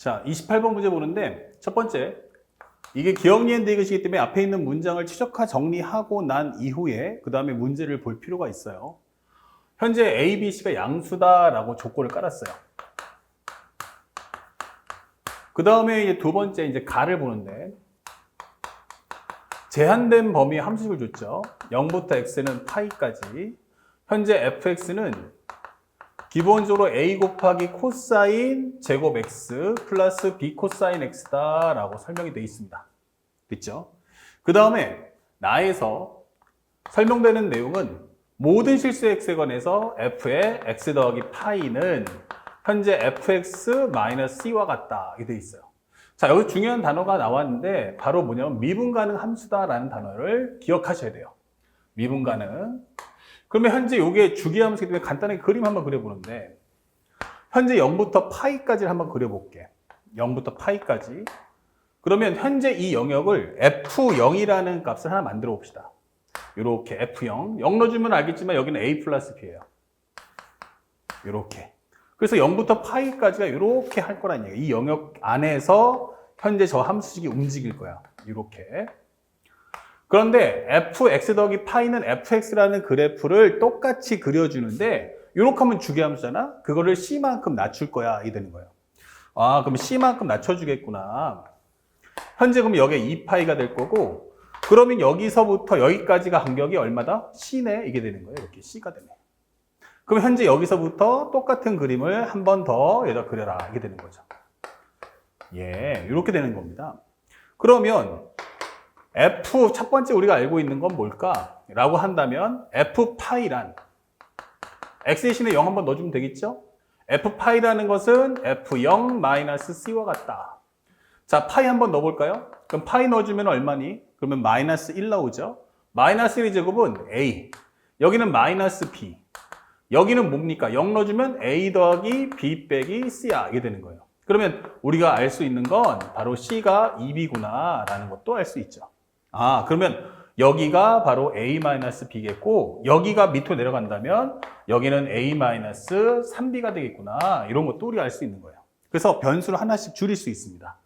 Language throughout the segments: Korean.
자, 28번 문제 보는데 첫 번째 이게 기억니엔데이것이기 때문에 앞에 있는 문장을 최적화 정리하고 난 이후에 그 다음에 문제를 볼 필요가 있어요. 현재 A, B, C가 양수다라고 조건을 깔았어요. 그 다음에 이제 두 번째 이제 가를 보는데 제한된 범위의 함수식을 줬죠. 0부터 x는 파이까지. 현재 fx는 기본적으로 a 곱하기 코사인 제곱 x 플러스 b 코사인 x다라고 설명이 되어 있습니다. 됐죠? 그 다음에 나에서 설명되는 내용은 모든 실수 x에 관해서 f의 x 더하기 파이는 현재 fx-c와 같다. 이렇게 되어 있어요. 자, 여기 중요한 단어가 나왔는데 바로 뭐냐면 미분 가능 함수다라는 단어를 기억하셔야 돼요. 미분 가능. 그러면 현재 이게 주기함수이기 때문에 간단하게 그림 한번 그려보는데 현재 0부터 파이까지를 한번 그려볼게. 0부터 파이까지. 그러면 현재 이 영역을 f0이라는 값을 하나 만들어 봅시다. 이렇게 f0. 0 넣어주면 알겠지만 여기는 a 플러스 b예요. 이렇게. 그래서 0부터 파이까지가 이렇게 할 거란 얘기예요. 이 영역 안에서 현재 저 함수식이 움직일 거야. 이렇게. 그런데 fx 더하기 파이는 fx라는 그래프를 똑같이 그려주는데 이렇게 하면 주기함수잖아. 그거를 c만큼 낮출 거야. 이 되는 거예요. 아 그럼 c만큼 낮춰주겠구나. 현재 그럼 여기에 2파이가 될 거고 그러면 여기서부터 여기까지가 간격이 얼마다? c네 이게 되는 거예요. 이렇게 c가 되네. 그럼 현재 여기서부터 똑같은 그림을 한 번 더 여기다 그려라. 이게 되는 거죠. 예, 이렇게 되는 겁니다. 그러면 f 첫 번째 우리가 알고 있는 건 뭘까? 라고 한다면 f 파이란 x 대신에 0 한번 넣어주면 되겠죠? f 파이라는 것은 f0 마이너스 c와 같다. 자, 파이 한번 넣어볼까요? 그럼 파이 넣어주면 얼마니? 그러면 마이너스 1 나오죠? 마이너스 1의 제곱은 a. 여기는 마이너스 b. 여기는 뭡니까? 0 넣어주면 a 더하기 b 빼기 c야. 이게 되는 거예요. 그러면 우리가 알 수 있는 건 바로 c가 2b구나 라는 것도 알 수 있죠. 아, 그러면 여기가 바로 a-b겠고 여기가 밑으로 내려간다면 여기는 a-3b가 되겠구나. 이런 것도 우리가 알 수 있는 거예요. 그래서 변수를 하나씩 줄일 수 있습니다.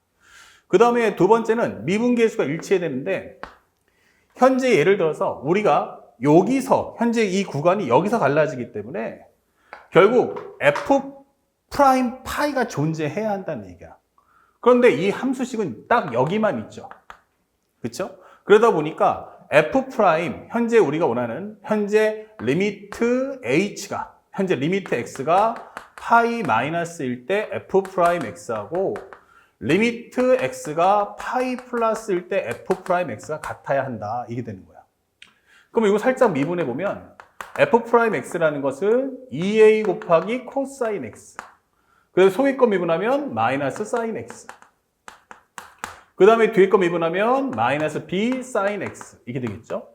그 다음에 두 번째는 미분계수가 일치해야 되는데 현재 예를 들어서 우리가 여기서 현재 이 구간이 여기서 갈라지기 때문에 결국 f 프라임 파이가 존재해야 한다는 얘기야. 그런데 이 함수식은 딱 여기만 있죠. 그렇죠? 그러다 보니까 f 프라임 현재 우리가 원하는 현재 리미트 h가 현재 리미트 x가 파이 마이너스일 때 f 프라임 x하고 리미트 x가 파이 플러스일 때 f 프라임 x가 같아야 한다. 이게 되는 거야. 그럼 이거 살짝 미분해 보면 f 프라임 x라는 것은 2a 곱하기 코사인 x. 그래서 소위 거 미분하면 마이너스 사인 x. 그 다음에 뒤에 거 미분하면 마이너스 b 사인 x. 이게 되겠죠?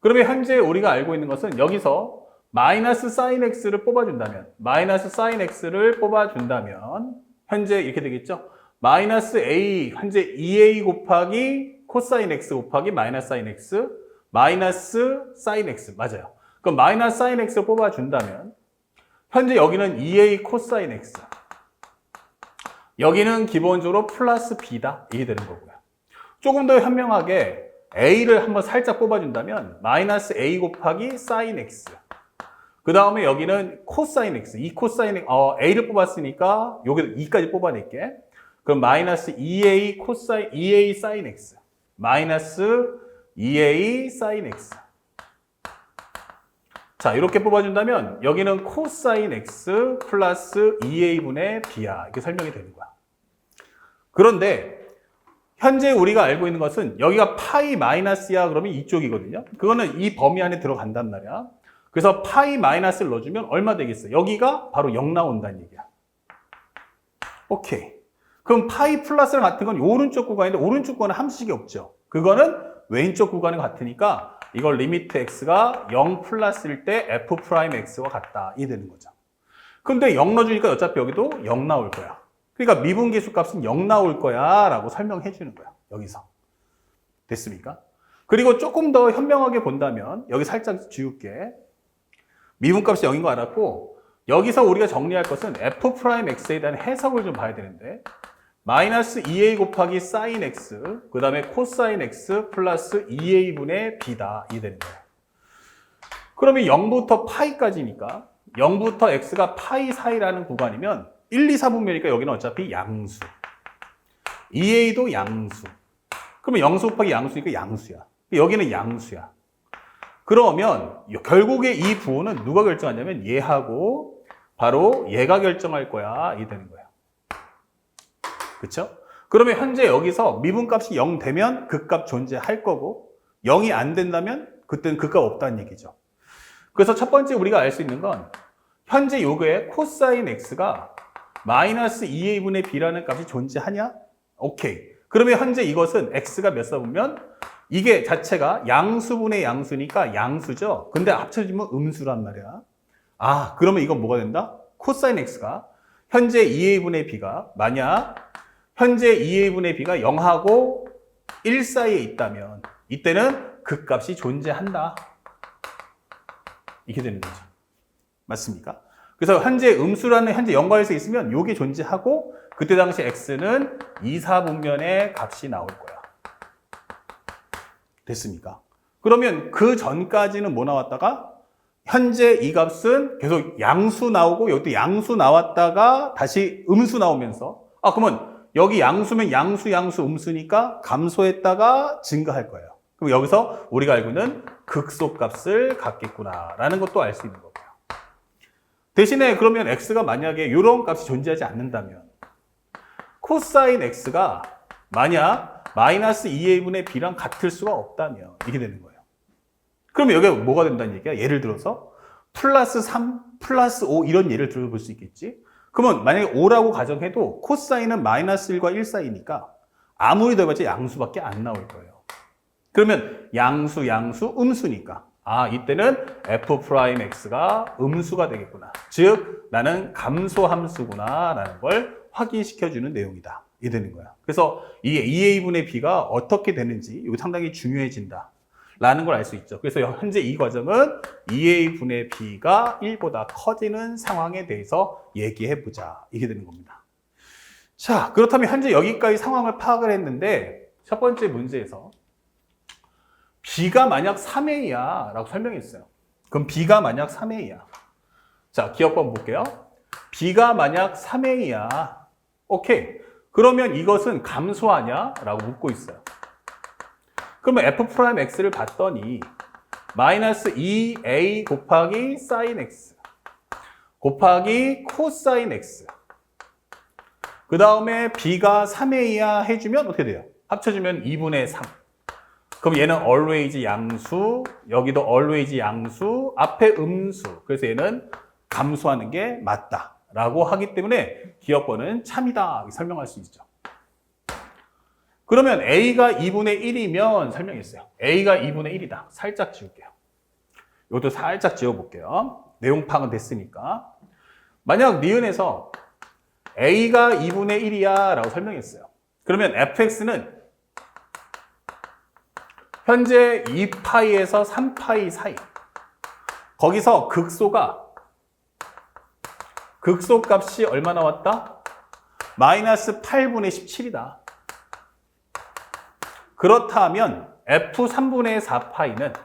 그러면 현재 우리가 알고 있는 것은 여기서 마이너스 사인 x를 뽑아준다면 마이너스 사인 x를 뽑아준다면 현재 이렇게 되겠죠? 마이너스 a 현재 2a 곱하기 코사인 x 곱하기 마이너스 사인 x 마이너스 사인 x 맞아요. 그럼 마이너스 사인 x를 뽑아준다면 현재 여기는 2a 코사인 x 여기는 기본적으로 플러스 b다. 이게 되는 거고요. 조금 더 현명하게 a를 한번 살짝 뽑아준다면 마이너스 a 곱하기 사인 x. 그 다음에 여기는 코사인 x. 이 코사인 어, a를 뽑았으니까 여기도 2까지 뽑아낼게. 그럼 마이너스 2a 코사인 2a 사인 x. 마이너스 2a 사인 x. 자 이렇게 뽑아준다면 여기는 코사인 x 플러스 2a분의 b야. 이렇게 설명이 되는 거야 그런데 현재 우리가 알고 있는 것은 여기가 파이 마이너스야 그러면 이쪽이거든요 그거는 이 범위 안에 들어간단 말이야 그래서 파이 마이너스를 넣어주면 얼마 되겠어 여기가 바로 0 나온다는 얘기야 오케이 그럼 파이 플러스랑 같은 건 오른쪽 구간인데 오른쪽 구간은 함수식이 없죠. 그거는 왼쪽 구간이 같으니까 이걸 리미트 x가 0 플러스일 때 f 프라임 x와 같다. 이 되는 거죠. 근데 0 넣어주니까 어차피 여기도 0 나올 거야. 그러니까 미분계수 값은 0 나올 거야 라고 설명해 주는 거야. 여기서. 됐습니까? 그리고 조금 더 현명하게 본다면 여기 살짝 지울게. 미분값이 0인 거 알았고 여기서 우리가 정리할 것은 f 프라임 x에 대한 해석을 좀 봐야 되는데 마이너스 2a 곱하기 사인 x, 그 다음에 코사인 x 플러스 2a분의 b다. 이 되는 거예요. 그러면 0부터 파이까지니까 0부터 x가 파이 사이라는 구간이면 1, 2, 4분면이니까 여기는 어차피 양수. 2a도 양수. 그러면 양수 곱하기 양수니까 양수야. 여기는 양수야. 그러면 결국에 이 부호는 누가 결정하냐면 얘하고 바로 얘가 결정할 거야. 이 되는 거야. 그쵸? 그러면 현재 여기서 미분값이 0 되면 그값 존재할 거고 0이 안 된다면 그때는 그값 없다는 얘기죠. 그래서 첫 번째 우리가 알 수 있는 건 현재 요거의 코사인 x가 마이너스 2a분의 b라는 값이 존재하냐? 오케이. 그러면 현재 이것은 x가 몇 사보면 이게 자체가 양수분의 양수니까 양수죠. 근데 합쳐지면 음수란 말이야. 아, 그러면 이건 뭐가 된다? 코사인 x가 현재 2a분의 b가 만약 현재 2a분의 b가 0하고 1 사이에 있다면 이때는 그 값이 존재한다. 이렇게 되는 거죠. 맞습니까? 그래서 현재 음수라는 현재 연관에서 있으면 요게 존재하고 그때 당시 x는 2, 4분면의 값이 나올 거야. 됐습니까? 그러면 그 전까지는 뭐 나왔다가 현재 이 값은 계속 양수 나오고 여기도 양수 나왔다가 다시 음수 나오면서 아 그러면 여기 양수면 양수 양수 음수니까 감소했다가 증가할 거예요. 그럼 여기서 우리가 알고 있는 극소값을 갖겠구나라는 것도 알 수 있는 거고요. 대신에 그러면 x가 만약에 이런 값이 존재하지 않는다면 코사인 x가 만약 마이너스 2a분의 b랑 같을 수가 없다면 이게 되는 거예요. 그러면 여기가 뭐가 된다는 얘기야? 예를 들어서 플러스 3, 플러스 5 이런 예를 들어볼 수 있겠지? 그러면 만약에 5라고 가정해도 코사인은 마이너스 1과 1 사이니까 아무리 더해봤자 양수밖에 안 나올 거예요. 그러면 양수, 양수, 음수니까 아 이때는 f 프라임 x가 음수가 되겠구나. 즉 나는 감소함수구나 라는 걸 확인시켜주는 내용이다. 이 되는 거야. 그래서 이 2a분의 b가 어떻게 되는지 이거 상당히 중요해진다. 라는 걸 알 수 있죠. 그래서 현재 이 과정은 2a분의 b가 1보다 커지는 상황에 대해서 얘기해 보자. 이게 되는 겁니다. 자, 그렇다면 현재 여기까지 상황을 파악을 했는데 첫 번째 문제에서 b가 만약 3a야 라고 설명했어요. 그럼 b가 만약 3a야. 자, 기억번 볼게요. b가 만약 3a야. 오케이. 그러면 이것은 감소하냐? 라고 묻고 있어요. 그러면 f 프라임 x를 봤더니 마이너스 2a 곱하기 사인 x 곱하기 코사인 x 그 다음에 b가 3a야 해주면 어떻게 돼요? 합쳐주면 2분의 3 그럼 얘는 always 양수 여기도 always 양수 앞에 음수 그래서 얘는 감소하는 게 맞다 라고 하기 때문에 기억번은 참이다 설명할 수 있죠 그러면 A가 2분의 1이면 설명했어요. A가 2분의 1이다. 살짝 지울게요. 이것도 살짝 지워볼게요. 내용 파악은 됐으니까. 만약 니은에서 A가 2분의 1이야 라고 설명했어요. 그러면 fx는 현재 2파이에서 3파이 사이. 거기서 극소가 극소 값이 얼마 나왔다? 마이너스 8분의 17이다. 그렇다면 f3분의 4파이는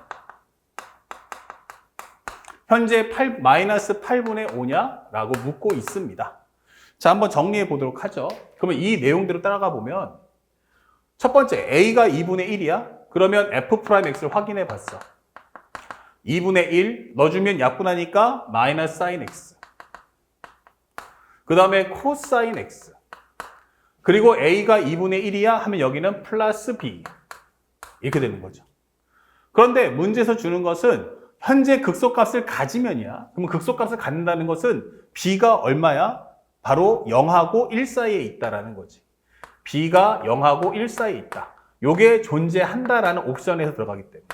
현재 8, 마이너스 8분의 5냐? 라고 묻고 있습니다. 자, 한번 정리해 보도록 하죠. 그러면 이 내용대로 따라가 보면 첫 번째, a가 2분의 1이야? 그러면 f 프라임 x를 확인해 봤어. 2분의 1 넣어주면 약분하니까 마이너스 사인 x. 그 다음에 코사인 x. 그리고 a가 2분의 1이야 하면 여기는 플러스 b. 이렇게 되는 거죠. 그런데 문제에서 주는 것은 현재 극소값을 가지면이야. 그러면 극소값을 갖는다는 것은 b가 얼마야? 바로 0하고 1 사이에 있다라는 거지. b가 0하고 1 사이에 있다. 요게 존재한다라는 옵션에서 들어가기 때문에.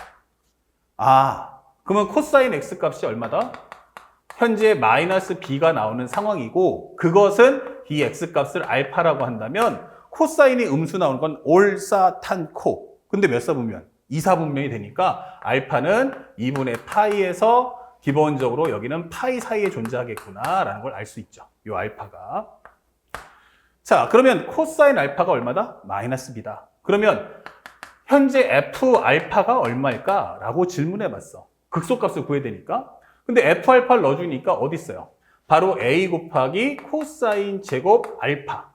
아, 그러면 코사인 x 값이 얼마다? 현재 마이너스 b가 나오는 상황이고 그것은 이 x 값을 알파라고 한다면 코사인이 음수 나오는 건 올사탄코. 근데 몇 사분면? 2사분면이 되니까 알파는 2분의 파이에서 기본적으로 여기는 파이 사이에 존재하겠구나라는 걸 알 수 있죠. 이 알파가. 자, 그러면 코사인 알파가 얼마다? 마이너스 b다. 그러면 현재 f 알파가 얼마일까? 라고 질문해 봤어. 극소값을 구해야 되니까. 근데 f 알파를 넣어주니까 어디 있어요? 바로 a 곱하기 코사인 제곱 알파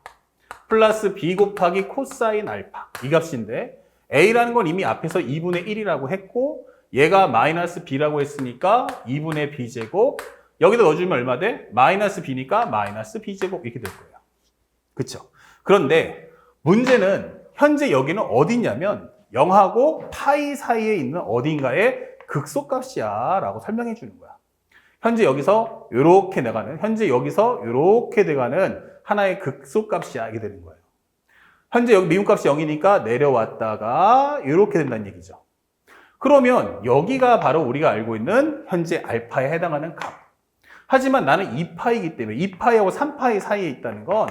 플러스 b 곱하기 코사인 알파 이 값인데 a라는 건 이미 앞에서 2분의 1이라고 했고 얘가 마이너스 b라고 했으니까 2분의 b제곱 여기다 넣어주면 얼마 돼? 마이너스 b니까 마이너스 b제곱 이렇게 될 거예요. 그쵸? 그런데 문제는 현재 여기는 어디냐면 0하고 파이 사이에 있는 어딘가의 극소값이야 라고 설명해 주는 거야. 현재 여기서 이렇게 나가는, 현재 여기서 이렇게 돼가는 하나의 극소값이야 이게 되는 거예요. 현재 여기 미분값이 0이니까 내려왔다가 이렇게 된다는 얘기죠. 그러면 여기가 바로 우리가 알고 있는 현재 알파에 해당하는 값. 하지만 나는 2파이기 때문에 2파이하고 3파이 사이에 있다는 건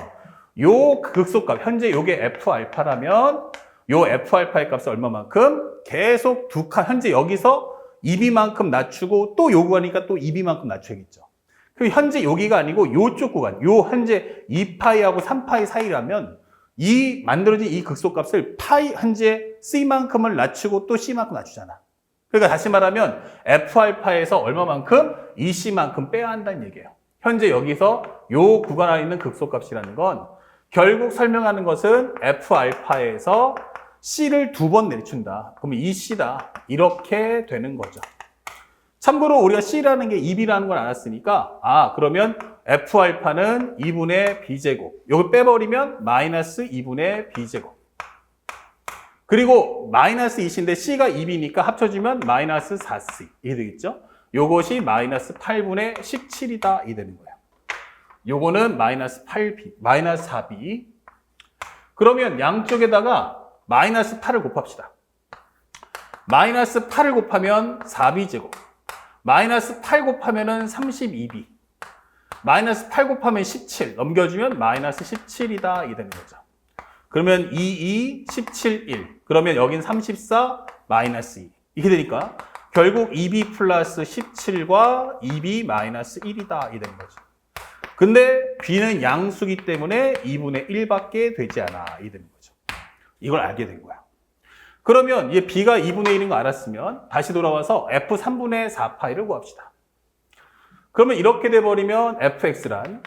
요 극소값, 현재 요게 f 알파라면 요 f 알파의 값이 얼마만큼 계속 두 칸, 현재 여기서 2b만큼 낮추고 또 요 구간이니까 또 2b만큼 낮춰야겠죠. 그럼 현재 여기가 아니고 요쪽 구간, 요 현재 2파이하고 3파이 사이라면 이 만들어진 이 극소값을 파이 현재 c만큼을 낮추고 또 c만큼 낮추잖아. 그러니까 다시 말하면 f 알파에서 얼마만큼 2c만큼 빼야 한다는 얘기예요. 현재 여기서 요 구간 안에 있는 극소값이라는 건 결국 설명하는 것은 f 알파에서 c를 두 번 내리춘다. 그러면 2c다. 이렇게 되는 거죠. 참고로 우리가 c라는 게 2b라는 걸 알았으니까 아 그러면 f 알파는 2분의 b제곱 요거 빼버리면 마이너스 2분의 b제곱 그리고 마이너스 2인데 c가 2b니까 합쳐지면 마이너스 4c 이게 되겠죠 요것이 마이너스 8분의 17이다 이 되는 거예요 요거는 마이너스 8b 마이너스 4b 그러면 양쪽에다가 마이너스 8을 곱합시다 마이너스 8을 곱하면 4b제곱 마이너스 8 곱하면은 32b. 마이너스 8 곱하면 17. 넘겨주면 마이너스 17이다. 이 되는 거죠. 그러면 2, 2, 17, 1. 그러면 여긴 34, 마이너스 2. 이렇게 되니까 결국 2b 플러스 17과 2b 마이너스 1이다. 이 되는 거죠. 근데 b는 양수기 때문에 2분의 1밖에 되지 않아. 이 되는 거죠. 이걸 알게 된 거야. 그러면 얘 b가 2분의 1인 거 알았으면 다시 돌아와서 f 3분의 4파이를 구합시다. 그러면 이렇게 돼버리면 fx란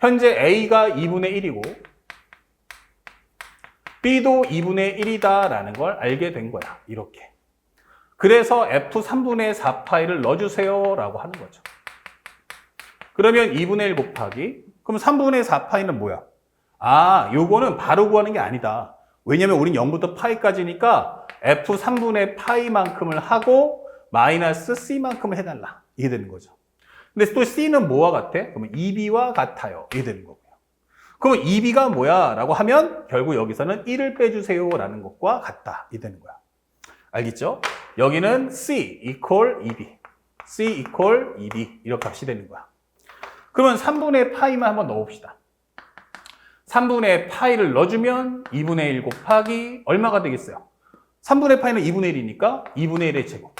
현재 a가 2분의 1이고 b도 2분의 1이다라는 걸 알게 된 거야. 이렇게. 그래서 f 3분의 4파이를 넣어주세요 라고 하는 거죠. 그러면 2분의 1 곱하기 그럼 3분의 4 파이는 뭐야? 아, 요거는 바로 구하는 게 아니다. 왜냐면 우린 0부터 파이까지니까 f 3분의 파이만큼을 하고 마이너스 c만큼을 해달라. 이게 되는 거죠. 근데 또 c는 뭐와 같아? 그러면 2b와 같아요. 이게 되는 거고요. 그러면 2b가 뭐야? 라고 하면 결국 여기서는 1을 빼주세요. 라는 것과 같다. 이게 되는 거야. 알겠죠? 여기는 c equal 2b. c equal 2b. 이렇게 값이 되는 거야. 그러면 3분의 파이만 한번 넣어봅시다. 3분의 파이를 넣어주면 2분의 1 곱하기 얼마가 되겠어요? 3분의 파이는 2분의 1이니까 2분의 1의 제곱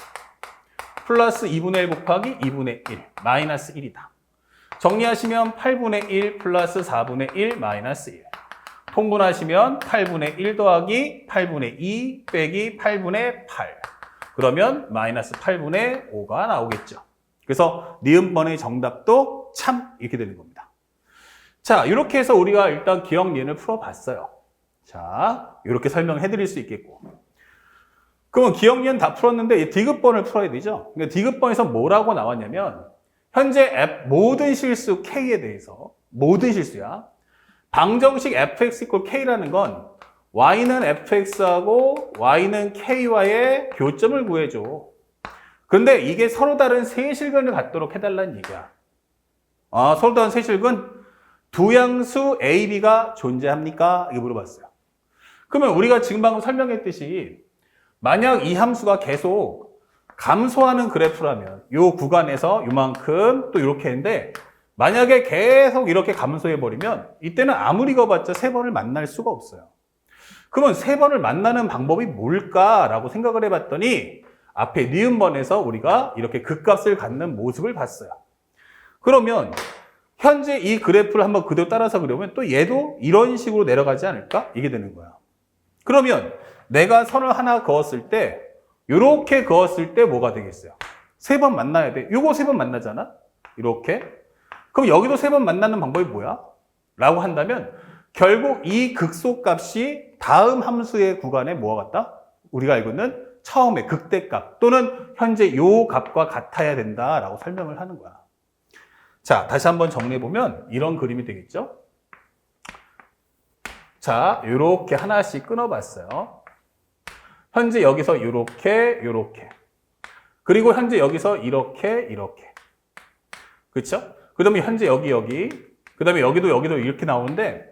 플러스 2분의 1 곱하기 2분의 1 마이너스 1이다. 정리하시면 8분의 1 플러스 4분의 1 마이너스 1 통분하시면 8분의 1 더하기 8분의 2 빼기 8분의 8 그러면 마이너스 8분의 5가 나오겠죠. 그래서 니은번의 정답도 참 이렇게 되는 겁니다. 자, 이렇게 해서 우리가 일단 기억 예를 풀어봤어요. 자, 이렇게 설명해 드릴 수 있겠고. 그러면 기억 예는 다 풀었는데 디귿번을 풀어야 되죠. 그러니까 디귿번에서 뭐라고 나왔냐면 현재 F, 모든 실수 K에 대해서 모든 실수야. 방정식 fx k라는 건 y는 fx하고 y는 ky와의 교점을 구해줘. 근데 이게 서로 다른 세 실근을 갖도록 해달라는 얘기야. 아, 서로 다른 세 실근? 두 양수 A, B가 존재합니까? 이거 물어봤어요. 그러면 우리가 지금 방금 설명했듯이 만약 이 함수가 계속 감소하는 그래프라면 이 구간에서 이만큼 또 이렇게 했는데 만약에 계속 이렇게 감소해 버리면 이때는 아무리 거봤자 세 번을 만날 수가 없어요. 그러면 세 번을 만나는 방법이 뭘까라고 생각을 해봤더니 앞에 니은번에서 우리가 이렇게 극값을 갖는 모습을 봤어요. 그러면 현재 이 그래프를 한번 그대로 따라서 그려보면 또 얘도 이런 식으로 내려가지 않을까? 이게 되는 거야. 그러면 내가 선을 하나 그었을 때 이렇게 그었을 때 뭐가 되겠어요? 세 번 만나야 돼. 요거 세 번 만나잖아? 이렇게. 그럼 여기도 세 번 만나는 방법이 뭐야? 라고 한다면 결국 이 극소값이 다음 함수의 구간에 뭐가 같다? 우리가 알고 있는 처음에 극대값 또는 현재 요 값과 같아야 된다라고 설명을 하는 거야. 자, 다시 한번 정리해 보면 이런 그림이 되겠죠? 자, 요렇게 하나씩 끊어 봤어요. 현재 여기서 요렇게 요렇게. 그리고 현재 여기서 이렇게 이렇게. 그렇죠? 그다음에 현재 여기 여기. 그다음에 여기도 여기도 이렇게 나오는데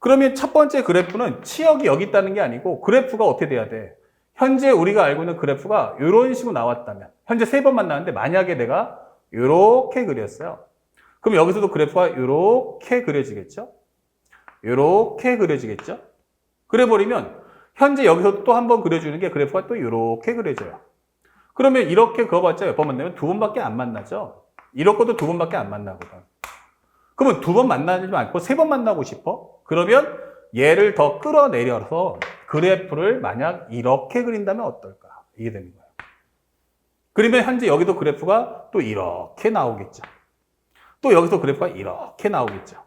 그러면 첫 번째 그래프는 치역이 여기 있다는 게 아니고 그래프가 어떻게 돼야 돼? 현재 우리가 알고 있는 그래프가 이런 식으로 나왔다면 현재 세 번 만나는데 만약에 내가 이렇게 그렸어요. 그럼 여기서도 그래프가 이렇게 그려지겠죠? 이렇게 그려지겠죠? 그래버리면 현재 여기서 또 한 번 그려주는 게 그래프가 또 이렇게 그려져요. 그러면 이렇게 그어봤자 몇 번 만나면 두 번밖에 안 만나죠? 이럴 것도 두 번밖에 안 만나거든. 그러면 두 번 만나지 않고 세 번 만나고 싶어? 그러면 얘를 더 끌어내려서 그래프를 만약 이렇게 그린다면 어떨까? 이게 되는 거예요. 그러면 현재 여기도 그래프가 또 이렇게 나오겠죠. 또 여기서 그래프가 이렇게 나오겠죠.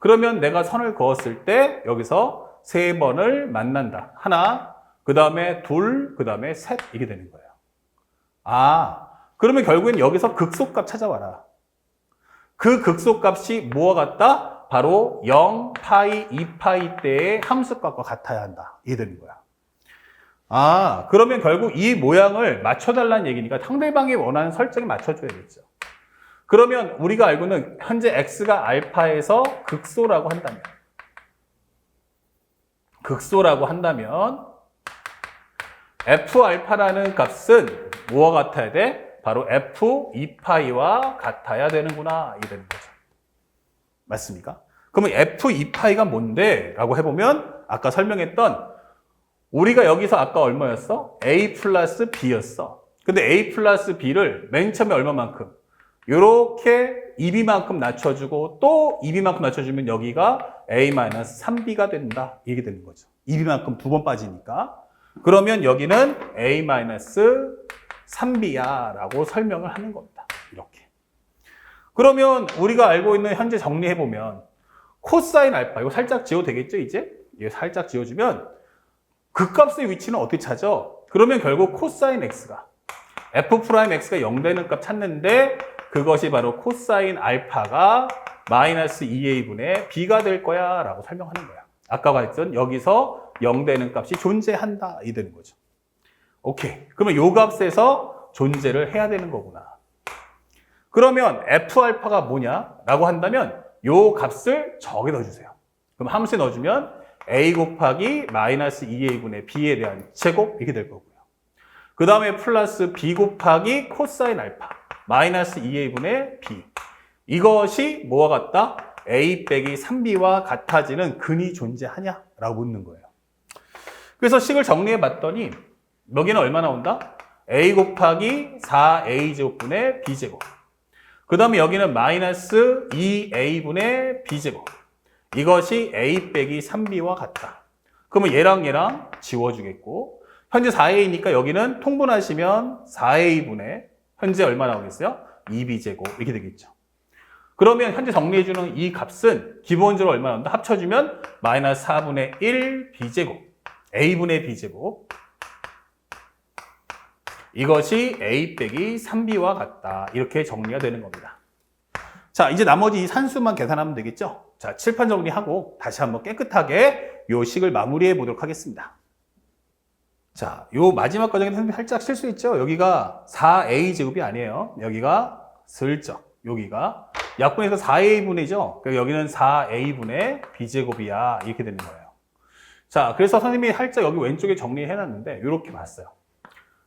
그러면 내가 선을 그었을 때 여기서 세 번을 만난다. 하나, 그 다음에 둘, 그 다음에 셋 이게 되는 거예요. 아, 그러면 결국엔 여기서 극소값 찾아와라. 그 극소값이 뭐와 같다? 바로 0, 파이, 2파이 때의 함수값과 같아야 한다. 되는 거야. 아, 그러면 결국 이 모양을 맞춰달라는 얘기니까 상대방이 원하는 설정에 맞춰줘야겠죠. 그러면 우리가 알고는 현재 x가 알파에서 극소라고 한다면 극소라고 한다면 f 알파라는 값은 뭐와 같아야 돼? 바로 f 2파이와 같아야 되는구나 이게 되는 거죠. 맞습니까? 그러면 f 2파이가 뭔데? 라고 해보면 아까 설명했던 우리가 여기서 아까 얼마였어? a 플러스 b였어. 근데 a 플러스 b를 맨 처음에 얼마만큼? 요렇게 2b만큼 낮춰주고 또 2b만큼 낮춰주면 여기가 a-3b가 된다. 이게 되는 거죠. 2b만큼 두 번 빠지니까. 그러면 여기는 a-3b야 라고 설명을 하는 겁니다. 이렇게. 그러면 우리가 알고 있는 현재 정리해보면 코사인 알파, 이거 살짝 지워도 되겠죠, 이제? 이거 살짝 지워주면 그 값의 위치는 어떻게 찾아? 그러면 결국 코사인 x가 f 프라임 x가 0 되는 값 찾는데 그것이 바로 코사인 알파가 마이너스 2a분의 b가 될 거야 라고 설명하는 거야. 아까 봤던 여기서 0 되는 값이 존재한다 이 되는 거죠. 오케이. 그러면 요 값에서 존재를 해야 되는 거구나. 그러면 f 알파가 뭐냐? 라고 한다면 요 값을 저기 넣어주세요. 그럼 함수에 넣어주면 a 곱하기 마이너스 2a분의 b에 대한 제곱 이렇게 될 거고요. 그 다음에 플러스 b 곱하기 코사인 알파 마이너스 2a분의 b 이것이 뭐와 같다? a 빼기 3b와 같아지는 근이 존재하냐? 라고 묻는 거예요. 그래서 식을 정리해 봤더니 여기는 얼마 나온다? a 곱하기 4a 제곱분의 b 제곱 그 다음에 여기는 마이너스 2a분의 b제곱. 이것이 a 빼기 3b와 같다. 그러면 얘랑 얘랑 지워주겠고 현재 4a니까 여기는 통분하시면 4a분의 현재 얼마 나오겠어요? 2b제곱 이렇게 되겠죠. 그러면 현재 정리해주는 이 값은 기본적으로 얼마 나온다? 합쳐주면 마이너스 4분의 1 b제곱 a분의 b제곱 이것이 a 빼기 3b와 같다. 이렇게 정리가 되는 겁니다. 자, 이제 나머지 이 산수만 계산하면 되겠죠? 자, 칠판 정리하고 다시 한번 깨끗하게 요 식을 마무리해 보도록 하겠습니다. 자, 요 마지막 과정에서 살짝 실수했죠? 여기가 4a 제곱이 아니에요. 여기가 슬쩍, 여기가 약분해서 4a분이죠? 여기는 4a분의 b제곱이야. 이렇게 되는 거예요. 자, 그래서 선생님이 살짝 여기 왼쪽에 정리해 놨는데 이렇게 봤어요.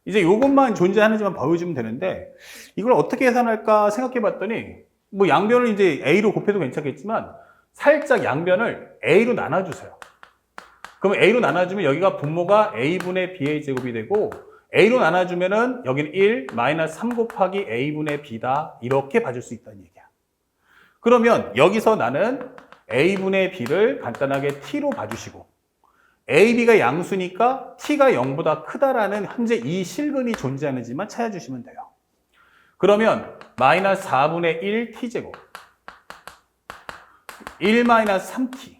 이제 이것만 존재하는지만 보여주면 되는데 이걸 어떻게 계산할까 생각해 봤더니 뭐 양변을 이제 a로 곱해도 괜찮겠지만 살짝 양변을 a로 나눠주세요. 그럼 a로 나눠주면 여기가 분모가 a분의 b의 제곱이 되고 A로 나눠주면은 여기는 1 마이너스 3 곱하기 A분의 B다. 이렇게 봐줄 수 있다는 얘기야. 그러면 여기서 나는 A분의 B를 간단하게 T로 봐주시고 A, B가 양수니까 T가 0보다 크다라는 현재 이 실근이 존재하는지만 찾아주시면 돼요. 그러면 마이너스 4분의 1 T제곱 1 마이너스 3T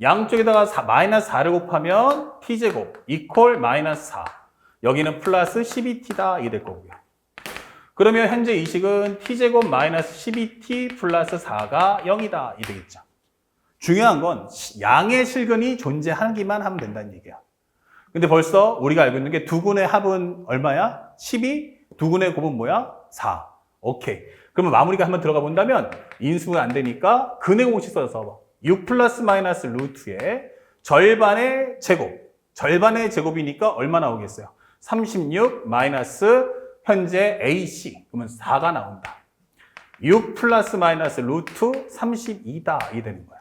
양쪽에다가 4, 마이너스 4를 곱하면 T제곱 이퀄 마이너스 4 여기는 플러스 12T다 이게 될 거고요. 그러면 현재 이 식은 T제곱 마이너스 12T 플러스 4가 0이다 이 되겠죠. 중요한 건 양의 실근이 존재하기만 하면 된다는 얘기야. 근데 벌써 우리가 알고 있는 게 두근의 합은 얼마야? 12? 두근의 곱은 뭐야? 4. 오케이. 그러면 마무리가 한번 들어가 본다면 인수가 안 되니까 근의 공식 써서 6 플러스 마이너스 루트의 절반의 제곱. 절반의 제곱이니까 얼마 나오겠어요? 36 마이너스 현재 AC. 그러면 4가 나온다. 6 플러스 마이너스 루트 32다. 이 되는 거야.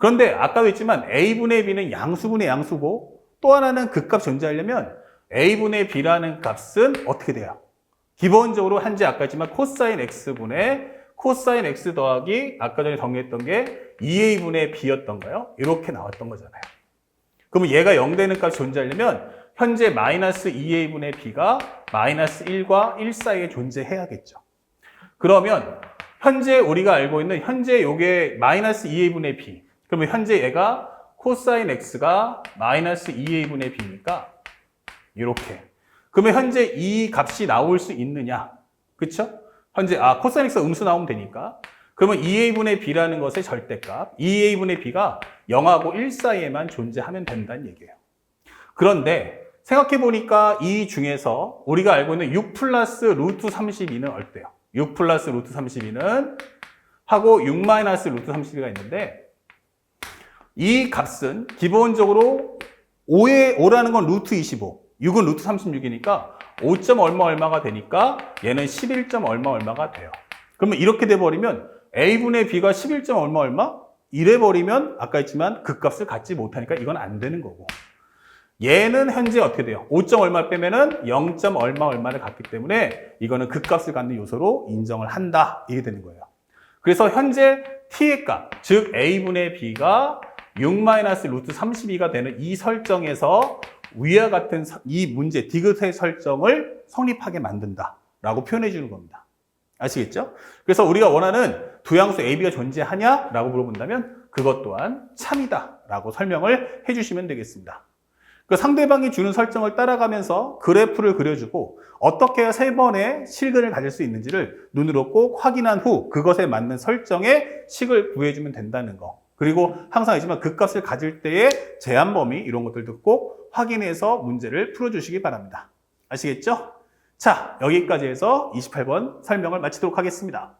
그런데 아까도 했지만 A분의 B는 양수분의 양수고 또 하나는 극값 존재하려면 A분의 B라는 값은 어떻게 돼요? 기본적으로 현재 아까 했지만 코사인 X분의 코사인 X 더하기 아까 전에 정리했던 게 2A분의 B였던가요? 이렇게 나왔던 거잖아요. 그러면 얘가 0 되는 값이 존재하려면 현재 마이너스 2A분의 B가 마이너스 1과 1 사이에 존재해야겠죠. 그러면 현재 우리가 알고 있는 현재 요게 마이너스 2A분의 B 그러면 현재 얘가 코사인 X가 마이너스 2A분의 B니까 이렇게. 그러면 현재 이 값이 나올 수 있느냐? 그쵸? 현재, 아, 코사인 X가 음수 나오면 되니까. 그러면 2A분의 B라는 것의 절대값, 2A분의 B가 0하고 1 사이에만 존재하면 된다는 얘기예요. 그런데 생각해보니까 이 중에서 우리가 알고 있는 6 플러스 루트 32는 어때요? 6 플러스 루트 32는 하고 6 마이너스 루트 32가 있는데 이 값은 기본적으로 5에 5라는 건 루트 25, 6은 루트 36이니까 5점 얼마 얼마가 되니까 얘는 11점 얼마 얼마가 돼요. 그러면 이렇게 돼 버리면 a분의 b가 11점 얼마 얼마? 이래 버리면 아까 했지만 그 값을 갖지 못하니까 이건 안 되는 거고. 얘는 현재 어떻게 돼요? 5점 얼마 빼면은 0. 얼마 얼마를 갖기 때문에 이거는 그 값을 갖는 요소로 인정을 한다. 이게 되는 거예요. 그래서 현재 t의 값, 즉 a분의 b가 6마이너스 루트 32가 되는 이 설정에서 위와 같은 서- 이 문제, 디귿의 설정을 성립하게 만든다. 라고 표현해 주는 겁니다. 아시겠죠? 그래서 우리가 원하는 두 양수 AB가 존재하냐? 라고 물어본다면 그것 또한 참이다. 라고 설명을 해 주시면 되겠습니다. 그 상대방이 주는 설정을 따라가면서 그래프를 그려주고 어떻게 세 번의 실근을 가질 수 있는지를 눈으로 꼭 확인한 후 그것에 맞는 설정의 식을 구해주면 된다는 거. 그리고 항상 하지만 그 값을 가질 때의 제한 범위 이런 것들도 꼭 확인해서 문제를 풀어주시기 바랍니다. 아시겠죠? 자, 여기까지 해서 28번 설명을 마치도록 하겠습니다.